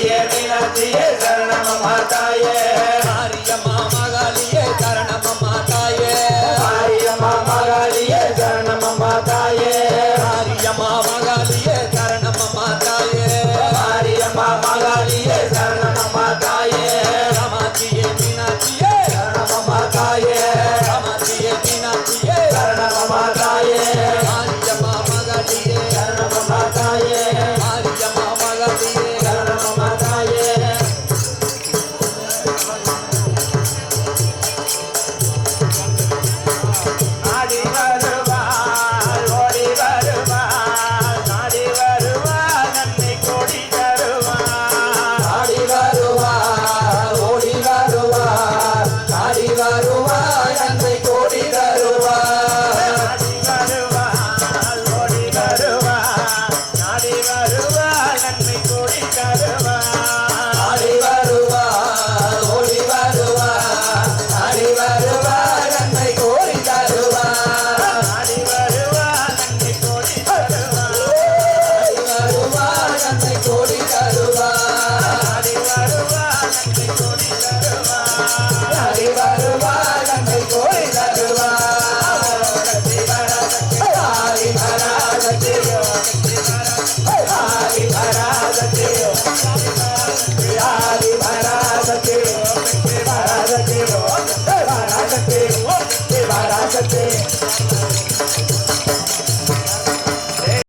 மகாகாளியே மீனாட்சியே சரணமமா தாயே ஆரியம்மா மகாளியே சரணமமா தாயே ஆரியம்மா மகாளியே சரணமமா தாயே ஆரியம்மா தருவாய் அன்னை கோடி தருவாய். கோடி தருவாய் நாடி வருவாய் ஓடி வருவாய்.